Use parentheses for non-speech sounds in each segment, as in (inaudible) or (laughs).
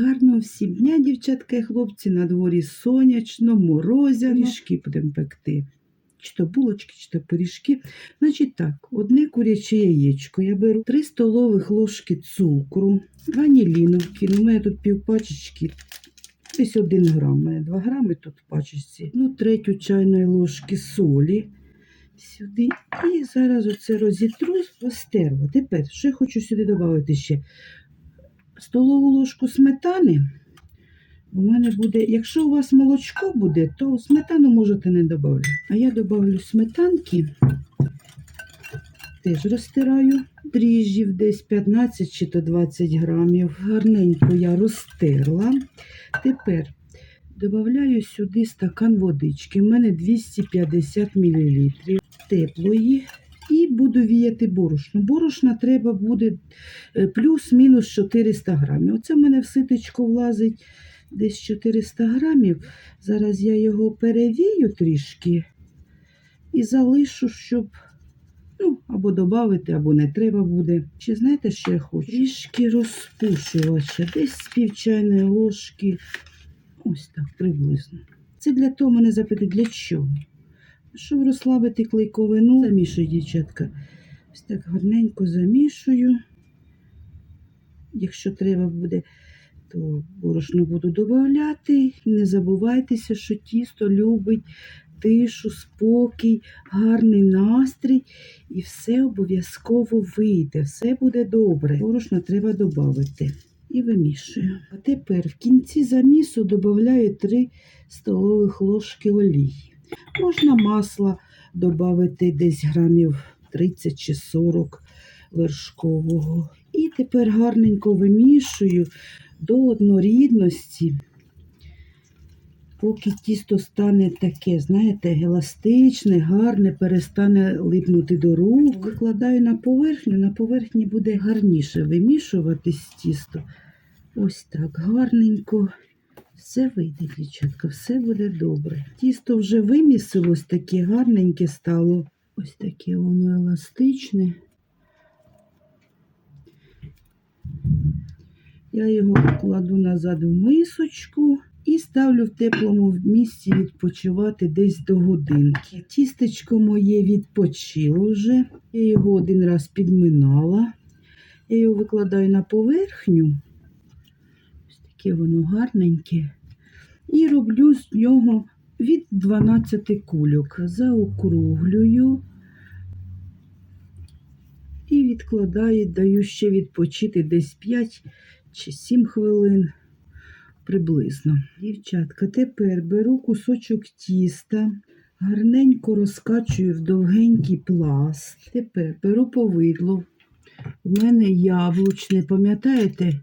Гарного всім дня, дівчатка і хлопці, на дворі сонячно, морозяно. Пиріжки будемо пекти. Чи то булочки, чи то пиріжки. Значить так, одне куряче яєчко. Я беру 3 столових ложки цукру, ваніліну вкину. У мене тут півпачечки, десь 1 грам. У мене 2 грами тут в пачечці. Ну, третю чайної ложки солі сюди. І зараз оце розітру, розтерла. Тепер ще хочу сюди додати ще столову ложку сметани. У мене буде, якщо у вас молочко буде, то сметану можете не додати. А я додавлю сметанки, теж розтираю дріжджів десь 15 чи то 20 грамів. Гарненько я розтерла. Тепер додаю сюди стакан водички. У мене 250 мл теплої. Буду віяти борошно. Борошна треба буде е, плюс-мінус 400 грамів. Оце в мене в ситочку влазить десь 400 грамів. Зараз я його перевію трішки і залишу, щоб ну, або додати, або не треба буде. Чи знаєте, що я хочу? Трішки розпушувача, десь з пів ложки. Ось так приблизно. Це для того мене запитати, для чого? Щоб розслабити клейковину, замішую, дівчатка. Ось так гарненько замішую. Якщо треба буде, то борошно буду додати. Не забувайтеся, що тісто любить тишу, спокій, гарний настрій. І все обов'язково вийде. Все буде добре. Борошно треба додати. І вимішую. А тепер в кінці замісу додаю 3 столових ложки олії. Можна масло додати десь грамів 30 чи 40 вершкового. І тепер гарненько вимішую до однорідності, поки тісто стане таке, знаєте, еластичне, гарне, перестане липнути до рук. Викладаю на поверхню, на поверхні буде гарніше вимішуватись тісто. Ось так, гарненько. Все вийде, дівчатка, все буде добре. Тісто вже вимісилось, таке гарненьке стало. Ось таке воно еластичне. Я його кладу назад в мисочку і ставлю в теплому місці відпочивати десь до годинки. Тістечко моє відпочило вже. Я його один раз підминала. Я його викладаю на поверхню. Таке воно гарненьке. І роблю з нього від 12 кульок. Заокруглюю і відкладаю, даю ще відпочити десь 5 чи 7 хвилин приблизно. Дівчатка, тепер беру кусочок тіста, гарненько розкачую в довгенький пласт. Тепер беру повидло. У мене яблучне, пам'ятаєте?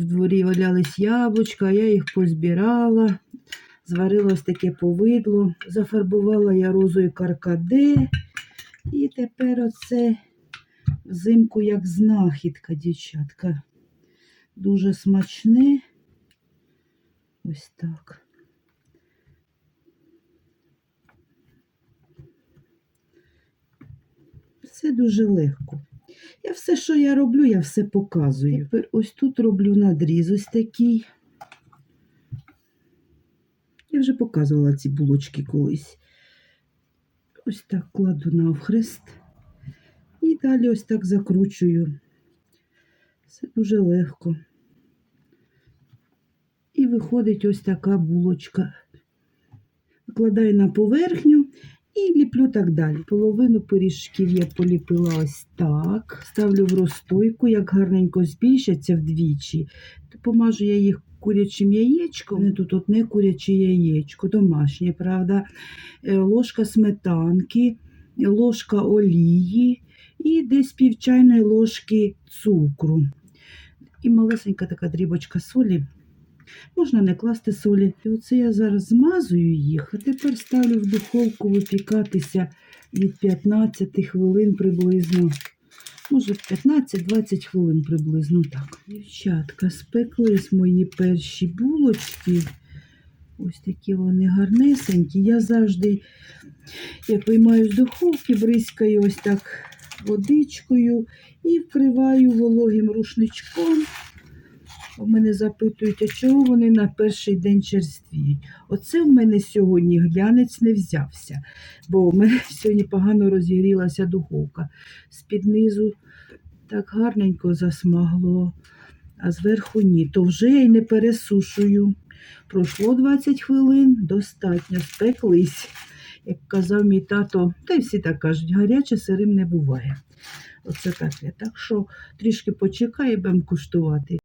В дворі валялись яблучка, я їх позбирала, зварила ось таке повидло, зафарбувала я розою каркаде. І тепер оце взимку як знахідка, дівчатка. Дуже смачне. Ось так. Все дуже легко. Я все, що я роблю, я все показую. Тепер ось тут роблю надріз ось такий. Я вже показувала ці булочки колись. Ось так кладу навхрест. І далі ось так закручую. Все дуже легко. І виходить ось така булочка. Викладаю на поверхню і ліплю так далі. Половину пиріжків я поліпила ось так. Ставлю в розстойку, як гарненько збільшаться вдвічі. Помажу я їх курячим яєчком. Мене тут одне куряче яєчко, домашнє, правда, Е, ложка сметанки, ложка олії і десь пів чайної ложки цукру. І малесенька така дрібочка солі. Можна не класти солі. І оце я зараз змазую їх, а тепер ставлю в духовку випікатися від 15 хвилин приблизно. Може, 15-20 хвилин приблизно так. Дівчатка, спеклись мої перші булочки. Ось такі вони гарнесенькі. Я завжди, як виймаю з духовки, бризкаю ось так водичкою і вкриваю вологим рушничком. У мене запитують, а чого вони на перший день черствіють? Оце в мене сьогодні глянець не взявся, бо в мене (laughs) сьогодні погано розігрілася духовка. З-під низу так гарненько засмагло, а зверху ні. То вже я й не пересушую. Пройшло 20 хвилин, достатньо, спеклись. Як казав мій тато, та й всі так кажуть, гаряче сирим не буває. Оце таке. Так що трішки почекай, будемо куштувати.